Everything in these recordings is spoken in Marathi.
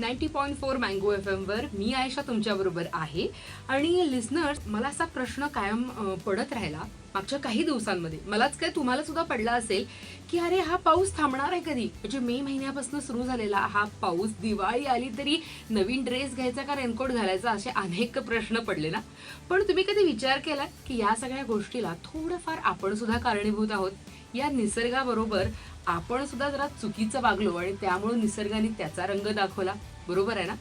Ninety point four mango F एमवर मी आयशा तुमच्याबरोबर आहे. आणि लिस्नर्स मला असा प्रश्न कायम पडत राहिला मागच्या काही दिवसांमध्ये. मलाच काय तुम्हाला सुद्धा पडला असेल की अरे हा पाऊस थांबणार आहे कधी? म्हणजे मे महिन्यापासून सुरू झालेला हा पाऊस दिवाळी आली तरी नवीन ड्रेस घ्यायचा का रेनकोट घालायचा असे अनेक प्रश्न पडले ना? पण तुम्ही कधी विचार केला की या सगळ्या गोष्टीला थोडंफार आपण सुद्धा कारणीभूत आहोत? या निसर्गाबरोबर आपण सुद्धा जरा चुकीचं वागलो आणि त्यामुळे निसर्गाने त्याचा रंग दाखवला. बरोबर आहे ना?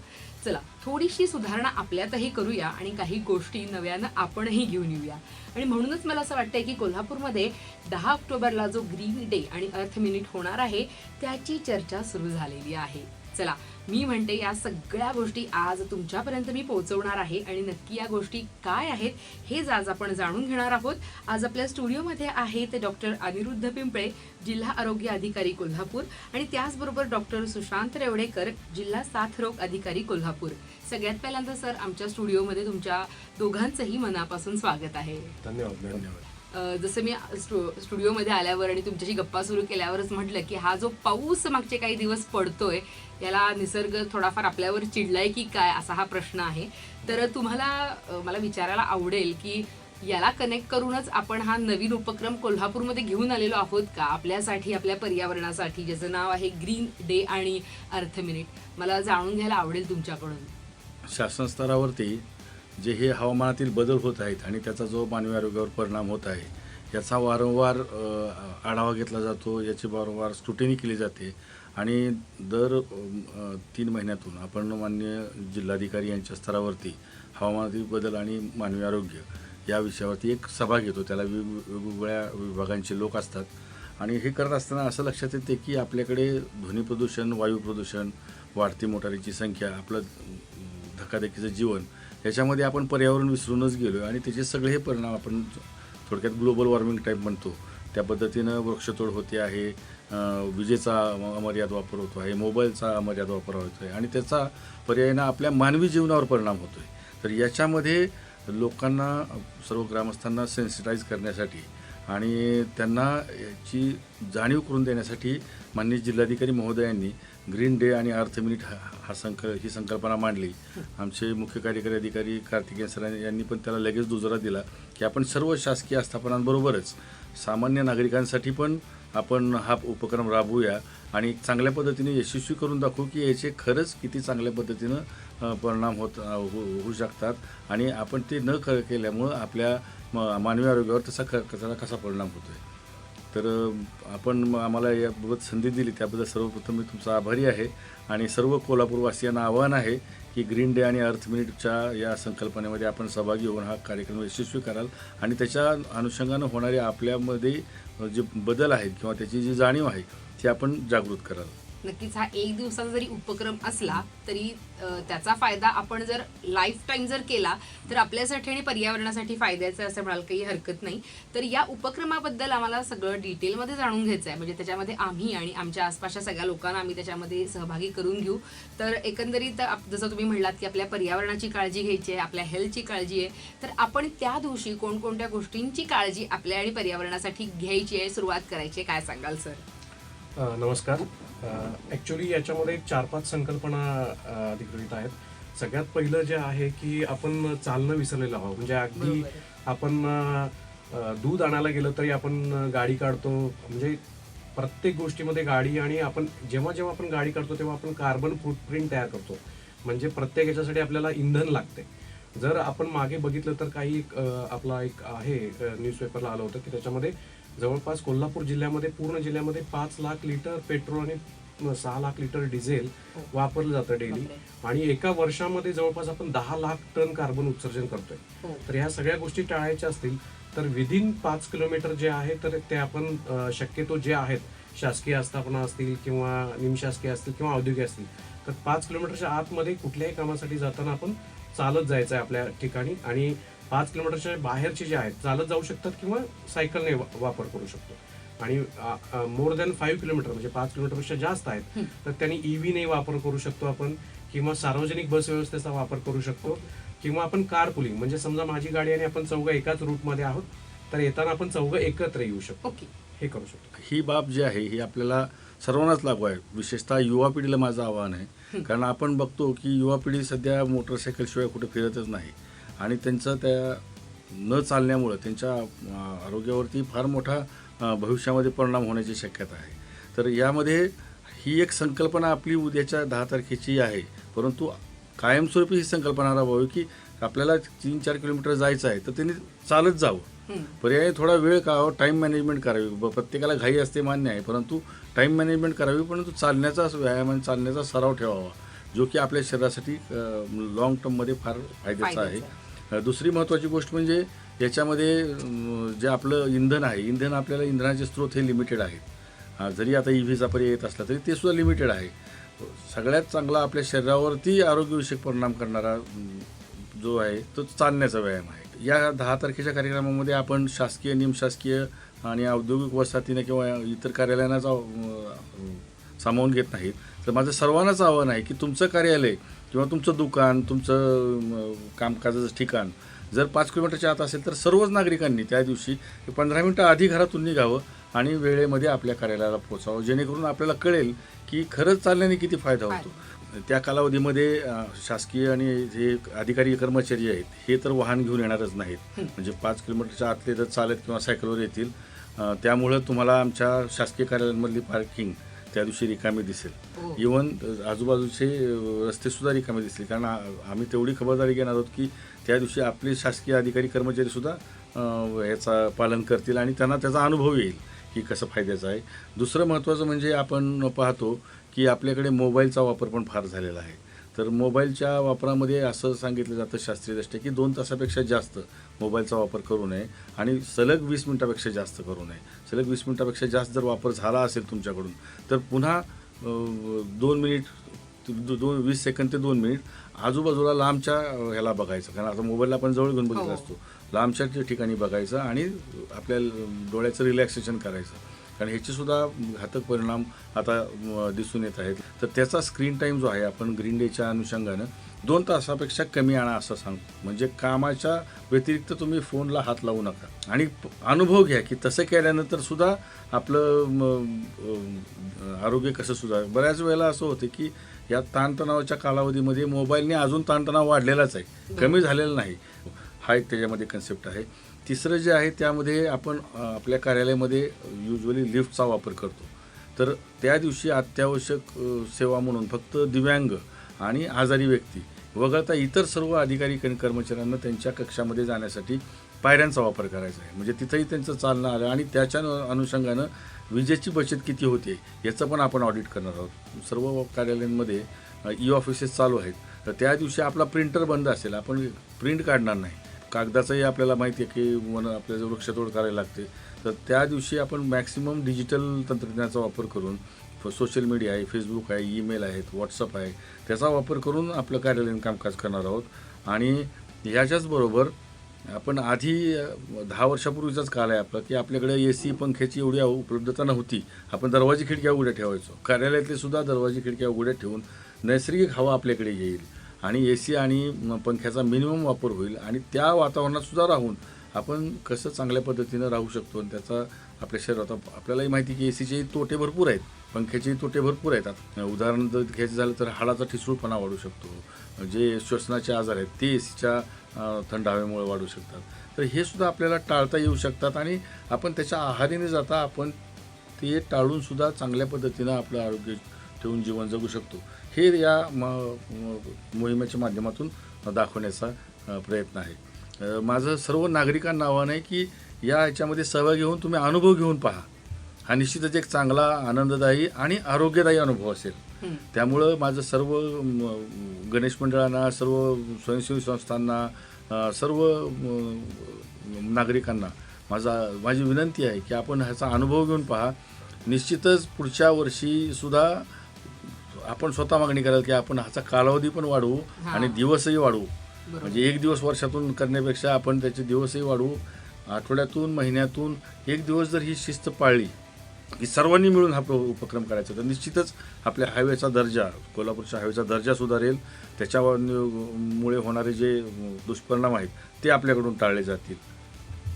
चला थोडीशी सुधारणा आपल्यातही करूया आणि काही गोष्टी नव्यानं आपणही घेऊन येऊया. आणि म्हणूनच मला असं वाटतंय की कोल्हापूरमध्ये दहा ऑक्टोबरला जो ग्रीन डे आणि अर्थ मिनिट होणार आहे त्याची चर्चा सुरू झालेली आहे. चला मी म्हणते या सगळ्या गोष्टी आज तुमच्यापर्यंत मी पोहोचवणार आहे आणि नक्की या गोष्टी काय आहेत हेच आज आपण जाणून घेणार आहोत. आज आपल्या स्टुडिओमध्ये आहेत डॉक्टर अनिरुद्ध पिंपळे जिल्हा आरोग्य अधिकारी कोल्हापूर आणि त्याचबरोबर डॉक्टर सुशांत रेवडेकर जिल्हा साथरोग अधिकारी कोल्हापूर. सगळ्यात पहिल्यांदा सर आमच्या स्टुडिओमध्ये तुमच्या दोघांचंही मनापासून स्वागत आहे. धन्यवाद धन्यवाद. जसं मी स्टु- स्टुडिओमध्ये आल्यावर आणि तुमच्याशी गप्पा सुरू केल्यावरच म्हटलं की हा जो पाऊस मागचे काही दिवस पडतोय याला निसर्ग थोडाफार आपल्यावर चिडलाय की काय असा हा प्रश्न आहे. तर तुम्हाला मला विचारायला आवडेल की याला कनेक्ट करूनच आपण हा नवीन उपक्रम कोल्हापूरमध्ये घेऊन आलेलो आहोत का? आपल्यासाठी आपल्या पर्यावरणासाठी ज्याचं नाव आहे ग्रीन डे आणि अर्थ मिनिट मला जाणून घ्यायला आवडेल तुमच्याकडून. शासन स्तरावरती जे हे हवामानातील बदल होत आहेत आणि त्याचा जो मानवी आरोग्यावर परिणाम होत आहे याचा वारंवार आढावा घेतला जातो याची वारंवार स्क्रुटिनी केली जाते. आणि दर तीन महिन्यातून आपण मान्य जिल्हाधिकारी यांच्या स्तरावरती हवामानातील बदल आणि मानवी आरोग्य या विषयावरती एक सभा घेतो. त्याला वेगवेगळ्या विभागांचे लोक असतात. आणि हे करत असताना असं लक्षात येते की आपल्याकडे ध्वनी प्रदूषण वायू प्रदूषण वाढती मोटारीची संख्या आपलं धकाधकीचं जीवन याच्यामध्ये आपण पर्यावरण विसरूनच गेलो आहे आणि त्याचे सगळे हे परिणाम आपण थोडक्यात ग्लोबल वॉर्मिंग टाईप म्हणतो. त्या पद्धतीनं वृक्षतोड होते आहे विजेचा अमर्याद वापर होतो आहे मोबाईलचा अमर्याद वापर होतो आहे आणि त्याचा पर्यायनं आपल्या मानवी जीवनावर परिणाम होतो आहे तर याच्यामध्ये लोकांना सर्व ग्रामस्थांना सेन्सिटाईज करण्यासाठी आणि त्यांना याची जाणीव करून देण्यासाठी माननीय जिल्हाधिकारी महोदयांनी ग्रीन डे आणि अर्थ मिनिट हा हा संक ही संकल्पना मांडली. आमचे मुख्य कार्यकारी अधिकारी कार्तिकेय सर यांनी पण त्याला लगेच दुजोरा दिला की आपण सर्व शासकीय आस्थापनांबरोबरच सामान्य नागरिकांसाठी पण आपण हा उपक्रम राबवूया आणि चांगल्या पद्धतीने यशस्वी करून दाखवू की याचे खरंच किती चांगल्या पद्धतीनं परिणाम होत हो होऊ शकतात आणि आपण ते न केल्यामुळं आपल्या म- मानवी आरोग्यावर तसा ख त्याचा कसा परिणाम होतो आहे तर आपण आम्हाला याबाबत संधी दिली. त्याबद्दल सर्वप्रथम मी तुमचा आभारी आहे आणि सर्व कोल्हापूरवासियांना आव्हान आहे की ग्रीन डे आणि अर्थ मिनिटच्या या संकल्पनेमध्ये आपण सहभागी होऊन हा कार्यक्रम यशस्वी कराल. आणि त्याच्या अनुषंगानं होणारे आपल्यामध्ये जे बदल आहेत किंवा त्याची जी जाणीव आहे ती आपण जागृत कराल. नक्कीच हा एक दिवसाचा जरी उपक्रम असला तरी त्याचा फायदा आपण जर लाईफ टाईम जर केला तर आपल्यासाठी आणि पर्यावरणासाठी फायद्याचं असं म्हणाल काही हरकत नाही. तर या उपक्रमाबद्दल आम्हाला सगळं डिटेलमध्ये जाणून घ्यायचं आहे. म्हणजे त्याच्यामध्ये आम्ही आणि आमच्या आसपासच्या सगळ्या लोकांना आम्ही त्याच्यामध्ये सहभागी करून घेऊ. तर एकंदरीत जसं तुम्ही म्हणलात की आपल्या पर्यावरणाची काळजी घ्यायची आहे आपल्या हेल्थची काळजी आहे तर आपण त्या दिवशी कोणकोणत्या गोष्टींची काळजी आपल्या आणि पर्यावरणासाठी घ्यायची आहे सुरुवात करायची आहे काय सांगाल सर नमस्कार. ॲक्च्युली याच्यामध्ये एक चार पाच संकल्पना अधिकृत आहेत. सगळ्यात पहिलं जे आहे की आपण चालणं विसरलेलं आहोत. म्हणजे अगदी. आपण दूध आणायला गेलं तरी आपण गाडी काढतो. म्हणजे प्रत्येक गोष्टीमध्ये गाडी आणि आपण जेव्हा जेव्हा आपण गाडी काढतो तेव्हा आपण कार्बन फूटप्रिंट तयार करतो. म्हणजे प्रत्येक याच्यासाठी आपल्याला इंधन लागते. जर आपण मागे बघितलं तर काही आपला एक आहे न्यूजपेपरला आलं होतं की त्याच्यामध्ये जवळपास कोल्हापूर जिल्ह्यामध्ये पूर्ण जिल्ह्यामध्ये पाच लाख लिटर पेट्रोल आणि सहा लाख लिटर डिझेल वापरलं जातं डेली. आणि एका वर्षामध्ये जवळपास आपण दहा लाख टन कार्बन उत्सर्जन करतोय. हो. तर ह्या सगळ्या गोष्टी टाळायच्या असतील तर विदिन पाच किलोमीटर जे आहे तर ते आपण शक्यतो जे आहेत शासकीय आस्थापना असतील किंवा निमशासकीय असतील किंवा औद्योगिक असतील तर पाच किलोमीटरच्या आतमध्ये कुठल्याही कामासाठी जाताना आपण चालत जायचं आहे आपल्या ठिकाणी. आणि पाच किलोमीटरच्या बाहेरचे जे आहेत चालत जाऊ शकतात किंवा सायकलने वापर करू शकतो. आणि मोर दॅन फाईव्ह किलोमीटर म्हणजे पाच किलोमीटरपेक्षा जास्त आहेत तर त्यांनी ईव्हीने वापर करू शकतो आपण किंवा सार्वजनिक बस व्यवस्थेचा वापर करू शकतो किंवा आपण कार पुलिंग म्हणजे समजा माझी गाडी आणि आपण चौघं एकाच रूटमध्ये आहोत तर येताना आपण चौघं एकत्र येऊ शकतो. ओके. हे करू शकतो. ही बाब जी आहे ही आपल्याला सर्वांनाच लागू आहे. विशेषतः युवा पिढीला माझं आव्हान आहे. कारण आपण बघतो की युवा पिढी सध्या मोटरसायकलशिवाय कुठे फिरतच नाही. आणि त्यांचं त्या न चालण्यामुळं त्यांच्या आरोग्यावरती फार मोठा भविष्यामध्ये परिणाम होण्याची शक्यता आहे. तर यामध्ये ही एक संकल्पना आपली उद्याच्या दहा तारखेची आहे. परंतु कायमस्वरूपी ही संकल्पना राबवावी की आपल्याला तीन चार किलोमीटर जायचं आहे तर त्यांनी चालत जावं. पर्याय थोडा वेळ का टाईम मॅनेजमेंट करावी. प्रत्येकाला घाई असते मान्य आहे परंतु टाईम मॅनेजमेंट करावी परंतु चालण्याचा व्यायाम आणि चालण्याचा सराव ठेवावा जो की आपल्या शरीरासाठी लॉंग टर्ममध्ये फार फायद्याचा आहे. दुसरी महत्त्वाची गोष्ट म्हणजे याच्यामध्ये जे आपलं इंधन आहे इंधन आपल्याला इंधनाचे स्रोत हे लिमिटेड आहेत. जरी आता ई व्हीचा पर्याय येत असला तरी ते सुद्धा लिमिटेड आहे. सगळ्यात चांगला आपल्या शरीरावरती आरोग्यविषयक परिणाम करणारा जो आहे तो चालण्याचा व्यायाम आहे. या दहा तारखेच्या कार्यक्रमामध्ये आपण शासकीय निमशासकीय आणि औद्योगिक वसाहतीने किंवा इतर कार्यालयांनाच सामावून घेत नाहीत. तर माझं सर्वांनाच आव्हान आहे की तुमचं कार्यालय किंवा तुमचं दुकान तुमचं कामकाजाचं ठिकाण जर पाच किलोमीटरच्या आत असेल तर सर्वच नागरिकांनी त्या दिवशी पंधरा मिनटं आधी घरातून निघावं आणि वेळेमध्ये आपल्या कार्यालयाला पोहोचावं जेणेकरून आपल्याला कळेल की खरंच चालण्याने किती फायदा होतो. त्या कालावधीमध्ये शासकीय आणि जे अधिकारी कर्मचारी आहेत हे तर वाहन घेऊन येणारच नाहीत. म्हणजे पाच किलोमीटरच्या आतले तर चालत किंवा सायकलवर येतील त्यामुळं तुम्हाला आमच्या शासकीय कार्यालयांमधली पार्किंग त्या दिवशी रिकामी दिसेल. हो. इवन आजूबाजूचे अ, रस्ते सुद्धा रिकामे दिसतील. कारण आम्ही तेवढी खबरदारी घेणार आहोत की त्या दिवशी आपले शासकीय अधिकारी कर्मचारी सुद्धा याचा पालन करतील आणि त्यांना त्याचा अनुभव येईल की कसं फायद्याचं आहे. दुसरं महत्त्वाचं म्हणजे आपण पाहतो की आपल्याकडे मोबाईलचा वापर पण फार झालेला आहे. तर मोबाईलच्या वापरामध्ये असं सांगितलं जातं शास्त्रीयदृष्ट्या की दोन तासापेक्षा जास्त मोबाईलचा वापर करू नये आणि सलग वीस मिनटापेक्षा जास्त करू नये. सलग वीस मिनटापेक्षा जास्त जर वापर झाला असेल तुमच्याकडून तर पुन्हा दोन मिनिट दो- दोन वीस सेकंद ते दोन मिनिट आजूबाजूला लांबच्या ह्याला बघायचं. कारण आता मोबाईलला आपण जवळ घेऊन बघत हो. असतो. लांबच्या ठिकाणी बघायचं आणि आपल्या डोळ्याचं रिलॅक्सेशन करायचं. कारण ह्याचेसुद्धा घातक परिणाम आता दिसून येत आहेत. तर त्याचा स्क्रीन टाईम जो आहे आपण ग्रीन डेच्या अनुषंगानं दोन तासापेक्षा कमी आणा असं सांगतो. म्हणजे कामाच्या व्यतिरिक्त तुम्ही फोनला हात लावू नका. आणि अनुभव घ्या की तसं केल्यानंतर सुद्धा आपलं आरोग्य कसं सुधार बऱ्याच वेळेला असं होतं की या ताणतणावाच्या कालावधीमध्ये मोबाईलने अजून ताणतणाव वाढलेलाच आहे. कमी झालेला नाही. हा एक त्याच्यामध्ये कन्सेप्ट आहे. तिसरं जे आहे त्यामध्ये आपण आपल्या कार्यालयामध्ये युजली लिफ्टचा वापर करतो. तर त्या दिवशी अत्यावश्यक सेवा म्हणून फक्त दिव्यांग आणि आजारी व्यक्ती वगळता इतर सर्व अधिकारी कर्मचाऱ्यांना त्यांच्या कक्षामध्ये जाण्यासाठी पायऱ्यांचा वापर करायचा आहे. म्हणजे तिथंही त्यांचं चालणं आलं आणि त्याच्या अनुषंगानं विजेची बचत किती होते याचं पण आपण ऑडिट करणार आहोत. सर्व कार्यालयांमध्ये ई ऑफिसेस चालू आहेत. तर त्या दिवशी आपला प्रिंटर बंद असेल आपण प्रिंट काढणार नाही. कागदाचंही आपल्याला माहिती आहे की वन आपल्याला वृक्षतोड करायला लागते. तर त्या दिवशी आपण मॅक्सिमम डिजिटल तंत्रज्ञानाचा वापर करून सोशल मीडिया आहे फेसबुक आहे ईमेल आहेत व्हॉट्सअप आहे त्याचा वापर करून आपलं कार्यालयीन कामकाज करणार आहोत. आणि ह्याच्याच बरोबर आपण आधी दहा वर्षापूर्वीचाच काल आहे आपला की आपल्याकडे ए सी पंख्याची एवढी उपलब्धता नव्हती. आपण दरवाजी खिडक्या उघड्या ठेवायचो. कार्यालयातले सुद्धा दरवाजी खिडक्या उघड्या ठेवून नैसर्गिक हवा आपल्याकडे येईल. आणि ए सी आणि पंख्याचा मिनिमम वापर होईल आणि त्या वातावरणात सुद्धा राहून आपण कसं चांगल्या पद्धतीनं राहू शकतो आणि त्याचा आपल्या शरीरात आपल्यालाही माहिती की ए सीचे तोटे भरपूर आहेत पंख्याचे तोटे भरपूर आहेत. उदाहरण जर घ्यायचं झालं तर हाडाचा ठिसूळपणा वाढू शकतो जे श्वसनाचे आजार आहेत ते ए सीच्या थंड हवेमुळे वाढू शकतात. तर हे सुद्धा आपल्याला टाळता येऊ शकतात आणि आपण त्याच्या आहारीने जाता आपण ते टाळूनसुद्धा चांगल्या पद्धतीनं आपलं आरोग्य ठेवून जीवन जगू शकतो. हे या म मोहिमेच्या माध्यमातून दाखवण्याचा प्रयत्न आहे. माझं सर्व नागरिकांना आव्हान आहे की या ह्याच्यामध्ये सहभागी होऊन तुम्ही अनुभव घेऊन पहा. हा निश्चितच एक चांगला आनंददायी आणि आरोग्यदायी अनुभव असेल. त्यामुळं माझं सर्व गणेश मंडळांना सर्व स्वयंसेवी संस्थांना सर्व नागरिकांना माझा माझी विनंती आहे की आपण ह्याचा अनुभव घेऊन पहा. निश्चितच पुढच्या वर्षी सुद्धा आपण स्वतः मागणी कराल की आपण ह्याचा कालावधी पण वाढवू. आणि दिवसही वाढवू. म्हणजे एक दिवस वर्षातून करण्यापेक्षा आपण त्याचे दिवसही वाढवू आठवड्यातून महिन्यातून एक दिवस जर ही शिस्त पाळली की सर्वांनी मिळून हा प्र- उपक्रम करायचा तर निश्चितच आपल्या हायवेचा दर्जा कोल्हापूरच्या हायवेचा दर्जा सुधारेल त्याच्यामुळे होणारे जे दुष्परिणाम आहेत ते आपल्याकडून टाळले जातील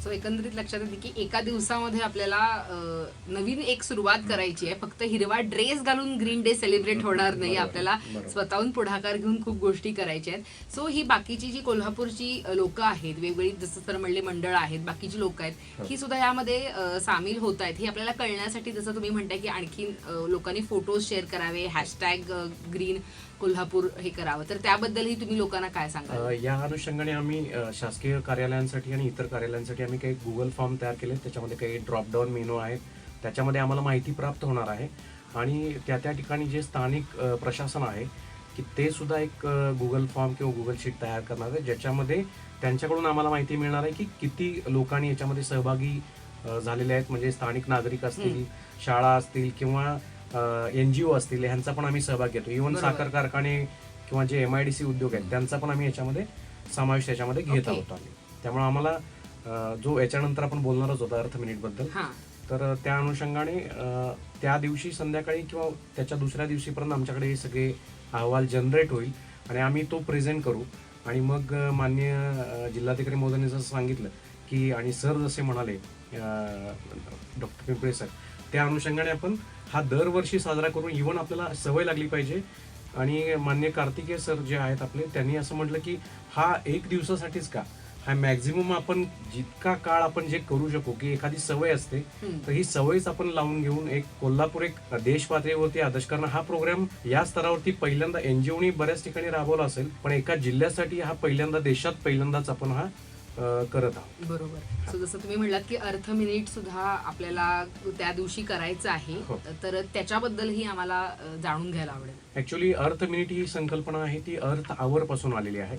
सो एकंदरीत लक्षात येते की एका दिवसामध्ये आपल्याला नवीन एक सुरुवात करायची आहे. फक्त हिरवा ड्रेस घालून ग्रीन डे सेलिब्रेट होणार नाही. आपल्याला. स्वतःहून पुढाकार घेऊन खूप गोष्टी करायच्या आहेत. सो ही बाकीची जी कोल्हापूरची लोक आहेत वेगवेगळी जसं तर म्हणले मंडळ आहेत बाकीची लोक आहेत ही. सुद्धा यामध्ये सामील होत आहेत. ही आपल्याला कळण्यासाठी जसं तुम्ही म्हणताय की आणखी लोकांनी फोटोज शेअर करावे हॅशटॅग ग्रीन कोल्हापूर हे करावं. तर त्याबद्दलही तुम्ही लोकांना काय सांगाल? अ, या अनुषंगाने आम्ही शासकीय कार्यालयांसाठी आणि इतर कार्यालयांसाठी आम्ही काही गुगल फॉर्म तयार केले. त्याच्यामध्ये काही ड्रॉपडाऊन मेनू आहेत. त्याच्यामध्ये आम्हाला माहिती प्राप्त होणार आहे. आणि त्या त्या ठिकाणी जे स्थानिक प्रशासन आहे की ते सुद्धा एक गुगल फॉर्म किंवा गुगल शीट तयार करणार आहे. ज्याच्यामध्ये त्यांच्याकडून आम्हाला माहिती मिळणार आहे की किती लोकांनी याच्यामध्ये सहभागी झालेले आहेत. म्हणजे स्थानिक नागरिक असतील शाळा असतील किंवा एन जी ओ असतील ह्यांचा पण आम्ही सहभाग घेतो इव्हन. साखर कारखाने किंवा जे एम आय डी सी उद्योग आहेत त्यांचा पण आम्ही याच्यामध्ये समावेश याच्यामध्ये घेत. आहोत आम्ही त्यामुळे आम्हाला जो याच्यानंतर आपण बोलणारच होता अर्थ मिनिटबद्दल तर त्या अनुषंगाने त्या दिवशी संध्याकाळी किंवा त्याच्या दुसऱ्या दिवशीपर्यंत आमच्याकडे हे सगळे अहवाल जनरेट होईल आणि आम्ही तो प्रेझेंट करू आणि मग अ, जिल्हाधिकारी मोदयांनी जसं सांगितलं की आणि सर जसे म्हणाले डॉक्टर पिंपळे सर त्या अनुषंगाने आपण हा दरवर्षी साजरा करून इव्हन आपल्याला सवय लागली पाहिजे आणि मान्य कार्तिकेय सर जे आहेत आपले त्यांनी असं म्हटलं की हा एक दिवसासाठीच का हा मॅक्झिमम आपण जितका काळ आपण जे करू शकू की एखादी सवय असते. तर ही सवयच आपण लावून घेऊन एक कोल्हापूर एक देश पातळीवरती आदर्श करणं हा प्रोग्राम या स्तरावरती पहिल्यांदा एनजीओनी बऱ्याच ठिकाणी राबवला असेल पण एका जिल्ह्यासाठी हा पहिल्यांदा देशात पहिल्यांदाच आपण हा करत आहोत. बरोबर. सो जसं तुम्ही म्हणलात की अर्थ मिनिट सुद्धा आपल्याला त्या दिवशी करायचं आहे हो. तर त्याच्याबद्दलही आम्हाला जाणून घ्यायला आवडेल. ऍक्च्युली अर्थ मिनिट ही संकल्पना आहे ती अर्थ आवर पासून आलेली आहे.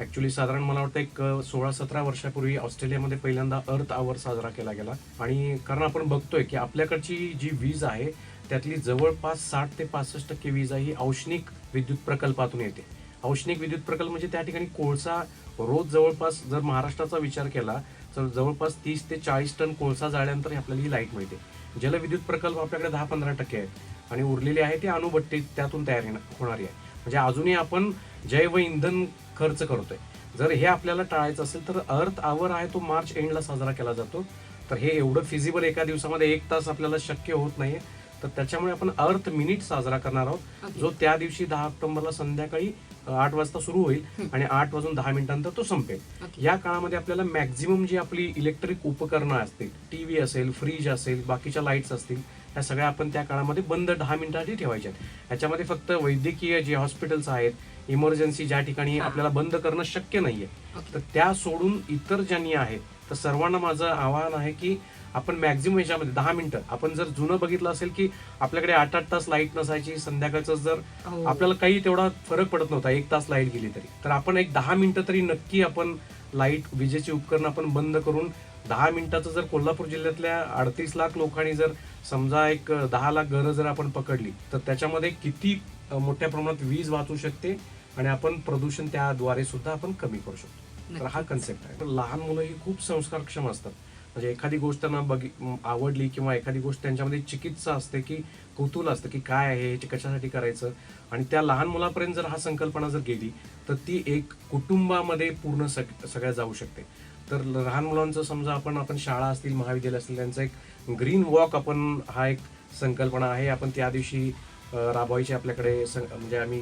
ऍक्च्युली साधारण मला वाटतं एक सोळा सतरा वर्षापूर्वी ऑस्ट्रेलियामध्ये पहिल्यांदा अर्थ आवर साजरा केला गेला. आणि कारण आपण बघतोय की आपल्याकडची जी वीज आहे त्यातली जवळपास साठ ते पासष्ट टक्के वीज ही औष्णिक विद्युत प्रकल्पातून येते. औष्णिक विद्युत प्रकल्प म्हणजे त्या ठिकाणी कोळसा रोज जवळपास जर महाराष्ट्राचा विचार केला तर जवळपास तीस ते चाळीस टन कोळसा जाळल्यानंतर आपल्याला ही लाइट मिळते. जलविद्युत प्रकल्प आपल्याकडे दहा पंधरा टक्के आहेत आणि उरलेले आहे ते अणुभट्टी त्यातून तयार होणारी आहे म्हणजे अजूनही आपण जैव इंधन खर्च करतोय. जर हे आपल्याला टाळायचं असेल तर अर्थ आवर आहे तो मार्च एंडला साजरा केला जातो. तर हे एवढं फिजिबल एका दिवसामध्ये एक तास आपल्याला शक्य होत नाहीये. तर त्याच्यामुळे आपण अर्थ मिनिट साजरा करणार आहोत. जो त्या दिवशी दहा ऑक्टोबरला संध्याकाळी आठ वाजता सुरू होईल आणि आठ वाजून दहा मिनिटांनंतर तो संपेल. या काळामध्ये आपल्याला मॅक्झिमम जी आपली इलेक्ट्रिक उपकरणं असतील टीव्ही असेल फ्रीज असेल बाकीच्या लाईट्स असतील ह्या सगळ्या आपण त्या काळामध्ये बंद दहा मिनिटांसाठी ठेवायच्या आहेत याच्यामध्ये फक्त वैद्यकीय जे हॉस्पिटल्स आहेत इमर्जन्सी ज्या ठिकाणी. आपल्याला बंद करणं शक्य नाहीये. तर त्या सोडून इतर ज्यांनी आहेत तर सर्वांना माझं आवाहन आहे की आपण मॅक्झिमम ह्याच्यामध्ये दहा मिनिटं. आपण जर जुनं बघितलं असेल की आपल्याकडे आठ आठ तास लाइट नसायची संध्याकाळचं जर हो. आपल्याला काही तेवढा फरक पडत नव्हता एक तास लाइट गेली तरी. तर आपण एक दहा मिनिटं तरी नक्की आपण लाइट विजेची उपकरण आपण बंद करून दहा मिनिटाचं जर कोल्हापूर जिल्ह्यातल्या अडतीस लाख लोकांनी जर समजा एक दहा लाख घरं जर आपण पकडली तर त्याच्यामध्ये किती मोठ्या प्रमाणात वीज वाचू शकते आणि आपण प्रदूषण त्याद्वारे सुद्धा आपण कमी करू शकतो. तर हा. कन्सेप्ट आहे. तर लहान मुलं ही खूप संस्कारक्षम असतात. म्हणजे एखादी गोष्ट त्यांना बघी आवडली किंवा एखादी गोष्ट त्यांच्यामध्ये चिकित्सा असते की कौतूल असतं की काय आहे हे कशासाठी करायचं? आणि त्या लहान मुलापर्यंत जर हा संकल्पना जर गेली तर ती एक कुटुंबामध्ये पूर्ण सग सगळ्या जाऊ शकते. तर लहान मुलांचं समजा आपण आपण शाळा असतील महाविद्यालय असतील त्यांचा एक ग्रीन वॉक आपण हा एक संकल्पना आहे. आपण त्या दिवशी राबवायची आपल्याकडे सं- म्हणजे आम्ही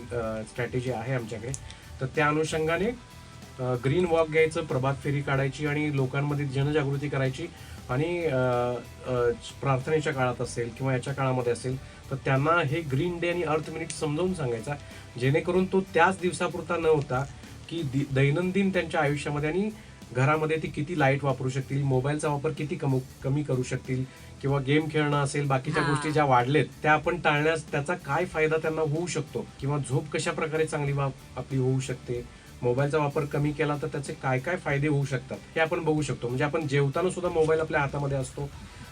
स्ट्रॅटेजी आहे आमच्याकडे. तर त्या अनुषंगाने ग्रीन वॉक घ्यायचं प्रभात फेरी काढायची आणि लोकांमध्ये जनजागृती करायची आणि प्रार्थनेच्या काळात असेल किंवा याच्या काळामध्ये असेल तर त्यांना हे ग्रीन डे आणि अर्थ मिनिट समजावून सांगायचा जेणेकरून तो त्याच दिवसापुरता न होता की दि- दैनंदिन त्यांच्या आयुष्यामध्ये आणि घरामध्ये ती किती लाइट वापरू शकतील मोबाईलचा वापर किती कमी कमी करू शकतील किंवा गेम खेळणं असेल बाकीच्या. गोष्टी ज्या वाढलेत त्या आपण टाळण्यास त्याचा काय फायदा त्यांना होऊ शकतो किंवा झोप कशा प्रकारे चांगली आपली होऊ शकते मोबाईलचा वापर कमी केला तर त्याचे काय काय फायदे होऊ शकतात हे आपण बघू शकतो. म्हणजे आपण जेवताना सुद्धा मोबाईल आपल्या हातामध्ये असतो.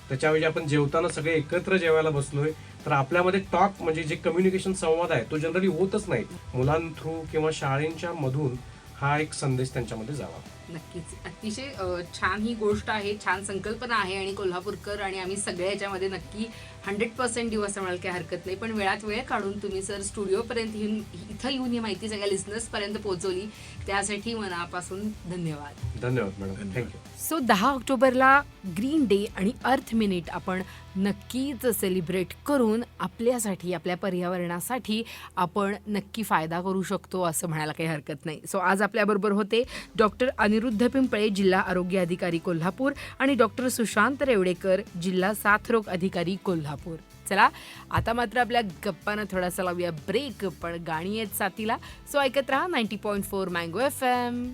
त्याच्याऐवजी आपण जेवताना सगळे एकत्र जेवायला बसलोय तर आपल्यामध्ये टॉक म्हणजे जे कम्युनिकेशन संवाद आहे तो जनरली होतच नाही. मुलां थ्रू किंवा शाळेंच्या मधून हा एक संदेश त्यांच्यामध्ये जावा. नक्कीच. अतिशय छान ही गोष्ट आहे छान संकल्पना आहे आणि कोल्हापूरकर आणि आम्ही सगळे याच्यामध्ये नक्की हंड्रेड पर्सेंट देऊ असं म्हणाल काही हरकत नाही. पण वेळात वेळ काढून तुम्ही सर स्टुडिओपर्यंत येऊन इथं येऊन ही माहिती सगळ्या लिस्नर्सपर्यंत पोहोचवली. त्यासाठी मनापासून धन्यवाद. धन्यवाद मॅडम. थँक्यू सो दहा ऑक्टोबरला ग्रीन डे आणि अर्थ मिनिट आपण नक्कीच सेलिब्रेट करून आपल्यासाठी आपल्या पर्यावरणासाठी आपण नक्की फायदा करू शकतो असं म्हणायला काही हरकत नाही. सो आज आपल्याबरोबर होते डॉक्टर अनिरुद्ध पिंपळे जिल्हा आरोग्य अधिकारी कोल्हापूर आणि डॉक्टर सुशांत रेवडेकर जिल्हा साथरोग अधिकारी कोल्हापूर. चला आता मात्र आपल्या गप्पानं थोडासा लावूया ब्रेक पण गाणी आहेत साथीला. सो ऐकत राहा ninety point four mango F M